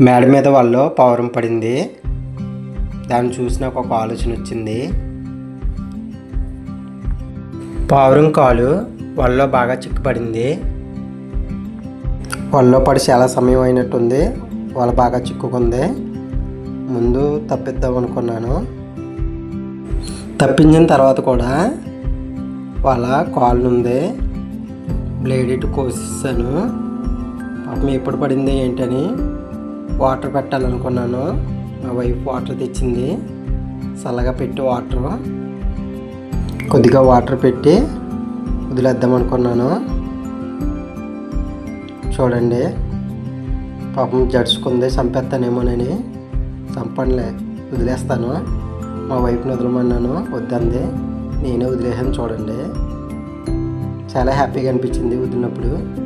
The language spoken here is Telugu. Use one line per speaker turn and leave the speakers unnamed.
మేడ మీద వాళ్ళు పౌరం పడింది. దాన్ని చూసి నాకు ఒక ఆలోచన వచ్చింది. పావురం కాలు వాళ్ళలో బాగా చిక్కుపడింది. వాళ్ళలో పడి చాలా సమయం అయినట్టుంది. వాళ్ళు బాగా చిక్కుకుంది. ముందు తప్పిద్దాం అనుకున్నాను. తప్పించిన తర్వాత కూడా వాళ్ళ కాలు ఉంది బ్లేడ్ ఇటు కోసేసాను. పాపం ఎప్పుడు పడింది ఏంటని వాటర్ పెట్టాలనుకున్నాను. మా వైఫ్ వాటర్ తెచ్చింది. చల్లగా పెట్టి వాటర్. కొద్దిగా వాటర్ పెట్టి వదిలేద్దాం అనుకున్నాను చూడండి. పాపం జడుచుకుంది చంపేస్తానేమోనని. చంపండిలే వదిలేస్తాను. మా వైఫ్ని వదలమన్నాను. వద్దంది. నేనే వదిలేసాను చూడండి. చాలా హ్యాపీగా అనిపించింది వదిలినప్పుడు.